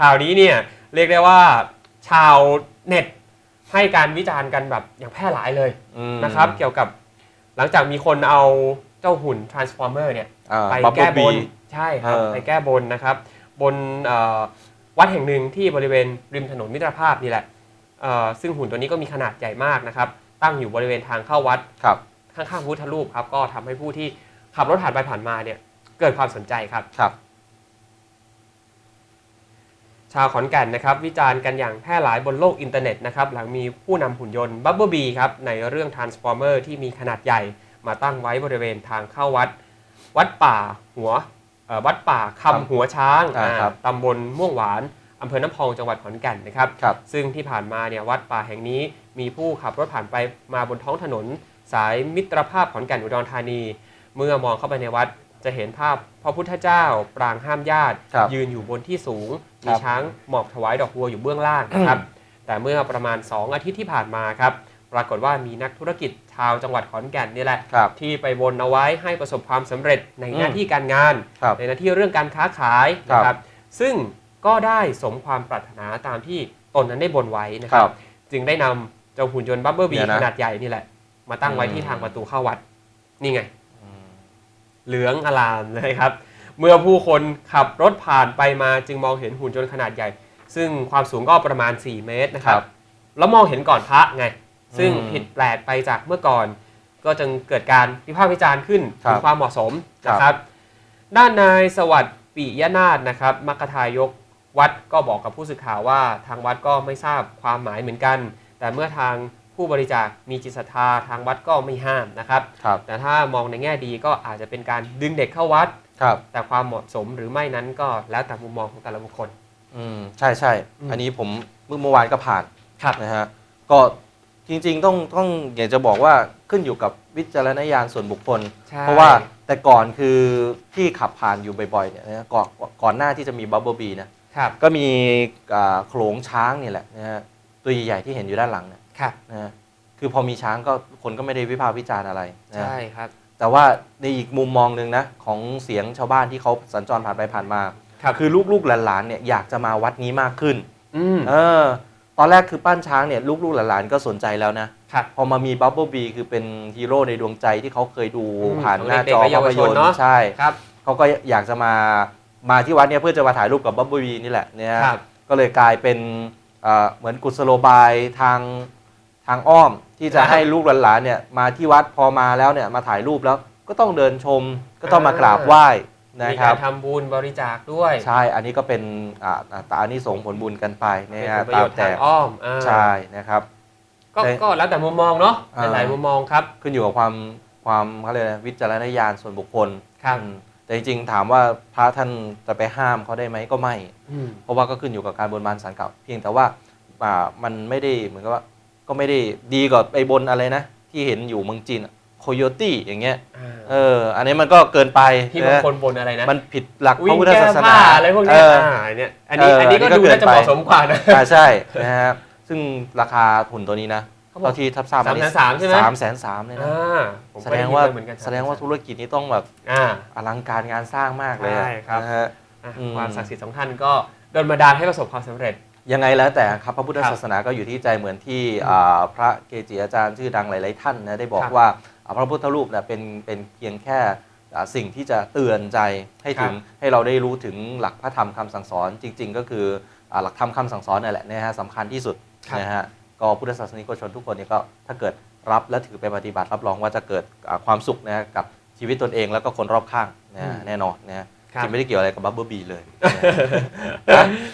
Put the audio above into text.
ข่าวนี้เนี่ยเรียกได้ว่าชาวเน็ตให้การวิจารณ์กันแบบอย่างแพร่หลายเลยอืมนะครับ เกี่ยวกับหลังจากมีคนเอาเจ้าหุ่น Transformer เนี่ย อ่า ไป Bumblebee แก้บนใช่ครับเออ ไปแก้บนนะครับ บนเอ่อวัดแห่งหนึ่งที่บริเวณริมถนนมิตรภาพนี่แหละเอ่อซึ่งหุ่นตัวนี้ก็มีขนาดใหญ่มากนะครับ ตั้งอยู่บริเวณทางเข้าวัดครับ ข้างๆพระพุทธรูปครับ ก็ทำให้ผู้ที่ขับรถผ่านไปผ่านมาเนี่ยเกิดความสนใจครับ ครับ ชาวขอนแก่นนะครับวิจารณ์กันอย่างแพร่หลายบนโลกอินเทอร์เน็ตนะครับหลังมีผู้นำหุ่นยนต์บับเบิลบีครับในเรื่อง Transformer ที่มีขนาดใหญ่มาตั้งไว้บริเวณทางเข้าวัด วัดป่าหัวเอ่อวัดป่าครับคำหัวช้างอ่าครับอ่าตำบลม่วงหวานอำเภอน้ำพองจังหวัดขอนแก่นนะครับครับซึ่งที่ผ่านมาเนี่ยวัดป่าแห่งนี้มีผู้ขับรถผ่านไปมาบนท้องถนน สายมิตรภาพขอนแก่นอุดรธานี เมื่อมองเข้าไปในวัด จะเห็นภาพพระพุทธเจ้าปรางห้ามญาติ ครับยืนอยู่บนที่สูงครัมีบช้างหมอบถวายดอกบัวอยู่เบื้องล่างนะครับ แต่เมื่อประมาณ 2 อาทิตย์ที่ผ่านมาครับ ปรากฏว่ามีนักธุรกิจชาวจังหวัดขอนแก่นนี่แหละ ครับที่ไปบนเอาไว้ให้ประสบความสำเร็จในหน้าอืม ที่การงาน ครับ ในหน้าที่เรื่องการค้าขายนะครับ ซึ่งก็ได้สมความปรารถนาตามที่ตนนั้นได้บนไว้นะคครัรับ บ จึงได้นำเจ้าหุ่นยนต์บับเบิลบีเนี่ยนะขนาดใหญ่นี่แหละ มาตั้งไว้อืม ที่ทางประตูเข้าวัด นี่ไงอืม เหลืองอลามเลยครับ เมื่อผู้คนขับรถผ่านไปมาจึงมองเห็นหุ่นยนต์ขนาดใหญ่ ซึ่งความสูงก็ประมาณ 4 เมตรนะครับ แล้วมองเห็นก่อนพระไง ซึ่งอืมผิดแปลกไปจากเมื่อก่อน ก็จึงเกิดการวิพากษ์วิจารณ์ขึ้นครับถึงความเหมาะสมครับนะครับ ด้านนายสวัสดิ์ปิยนาถนะครับมัคคทายกวัดก็บอกกับผู้สื่อข่าวว่า ทางวัดก็ไม่ทราบความหมายเหมือนกัน แต่เมื่อทาง ผู้บริจาคมีจิตศรัทธาทางวัดก็ไม่ห้ามนะครับครับแต่ถ้ามองในแง่ดีก็อาจจะเป็นการดึงเด็กเข้าวัดครับแต่ความเหมาะสมหรือไม่นั้นก็แล้วแต่มุมมองของแต่ละบุคคล อืมใช่ใช่อืมอันนี้ผมเมื่อเมื่อวานก็ผ่านครับนะฮะ ก็จริงๆต้องต้องอยากจะบอกว่าขึ้นอยู่กับวิจารณญาณส่วนบุคคลใช่เพราะว่าแต่ก่อนคือที่ขับผ่านอยู่บ่อยๆเนี่ยนะก่อนก่อนหน้าที่จะมีบับเบิลบีนะครับก็มีอ่าโขลงช้างนี่แหละนะฮะตัวใหญ่ๆที่เห็นอยู่ด้านหลังเนี่ย ครับนะฮะคือพอมีช้างก็คนก็ไม่ได้วิพากษ์วิจารณ์อะไรนะฮะใช่ครับ แต่ว่าในอีกมุมมองหนึ่งนะ ของเสียงชาวบ้านที่เขาสัญจรผ่านไปผ่านมา ครับ คือลูกๆหลานๆเนี่ยอยากจะมาวัดนี้มากขึ้น อืมเออ ตอนแรกคือปั้นช้างเนี่ยลูกๆหลานๆก็สนใจแล้วนะ ครับ พอมามีบับเบิลบีคือเป็นฮีโร่ในดวงใจที่เขาเคยดูอืมผ่านของหน้าเด็กจอๆและเยาภาวพชยนนตเนอะ ร์ใช่ ครับ เขาก็อยากจะมามาที่วัดเนี่ยเพื่อจะมาถ่ายรูปกับบับเบิลบีนี่แหละเนี่ยครับก็เลยกลายเป็นเอ่อเหมือนกุศโลบายทาง ทางอ้อมที่จะครับให้ลูกหลานๆเนี่ยมาที่วัดพอมาแล้วเนี่ยมาถ่ายรูปแล้วก็ต้องเดินชมก็ต้องมากราบไหว้นะมีครักาบรทำบุญบริจาคด้วยใช่อันนี้ก็เป็นอ่าอ่าตาอันนี้ส่งส์ผลบุญกันไปเป็นะนฮะผลประตาโยมชน์แต่ทางอ้อมอ่าใช่นะครับ ก็แต่ก็แล้วแต่มุมมองเนาะอ่า หลายๆมุมมองครับ ขึ้นอยู่กับความความเขาเรียกอะไรวิจารณญาณส่วนบุคคลครับ อืมแต่จริงๆ ถามว่าพระท่านจะไปห้ามเขาได้ไหมก็ไม่อืมเพราะว่าก็ขึ้นอยู่กับการบนบานสารเก่าเพียงแต่ว่าอ่ามันไม่ได้เหมือนกับว่า ก็ไม่ได้ดีกว่าไอ้บนอะไรนะ ที่เห็นอยู่เมืองจีนโคโยตี้อย่างเงี้ยอ่าเออ อันนี้มันก็เกินไปที่บางนะคนบนอะไรนะมันผิดหลักพวิ่ระงพุทธแก้ศาสผ้านาอะไรพวกเอเนี้ยออ่าเนี่ยอันนี้เอออัอันนี้ก็อันนี้ก็ดูน่าจะเกินไปเหมาะสมกว่านะอ่าใช่นะฮะซึ่งราคาหุ่นตัวนี้นะเขาบอกเท่าที่ทับทราบสามแสนสามใช่ไหมสามแสนสามเลยนะอ่าผมแสก็ดไยิงนว่าไปเหมือนกันแสดงว่าธุรกิจนี้ต้องแบบอ่าอลังการงานสร้างมากเลยอะใช่ครับนะฮะอะอืมความศักดิ์สิทธิ์ของท่านก็โดนบันดาลให้ประสบความสำเร็จ ยังไงแล้วแต่ครับพระพุทธครับศาสนาก็อยู่ที่ใจเหมือนที่อืมอ่าพระเกจิอาจารย์ชื่อดังหลาย ๆ ท่านนะได้บอคกรับว่าอ่าพระพุทธรูปเนี่ยเป็นเป็นเพียงแค่อ่าสิ่งที่จะเตือนใจให้ถึงครับให้เราได้รู้ถึงหลักพระธรรมคำสั่งสอนจริง ๆ ก็คืออ่าหลักธรรมคำสั่งสอนนั่นแหละนะฮะสำคัญที่สุดครับนะฮะก็พุทธศาสนิกชนทุกคนเนี่ยก็ถ้าเกิดรับและถือไปปฏิบัติรับรองว่าจะเกิดอ่าความสุขนะฮะกับชีวิตตนเองแล้วก็คนรอบข้างนะฮะอืมแน่นอนนะฮะครับที่ไม่ได้เกี่ยวอะไรกับบับเบิลบีเลย